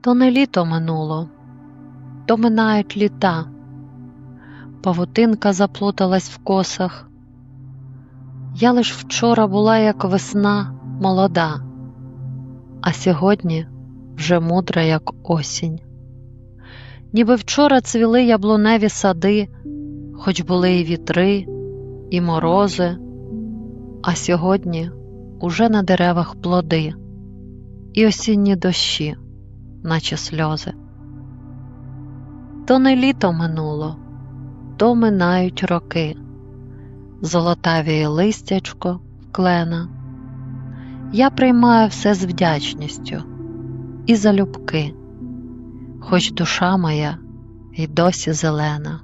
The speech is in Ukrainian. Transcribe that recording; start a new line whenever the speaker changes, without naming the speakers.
То не літо минуло, то минають літа. Павутинка заплуталась в косах. Я лиш вчора була, як весна, молода, а сьогодні вже мудра, як осінь. Ніби вчора цвіли яблуневі сади, хоч були і вітри, і морози, а сьогодні уже на деревах плоди, і осінні дощі, наче сльози. То не літо минуло, то минають роки, золотавіє листячко клена. Я приймаю все з вдячністю і залюбки, хоч душа моя й досі зелена.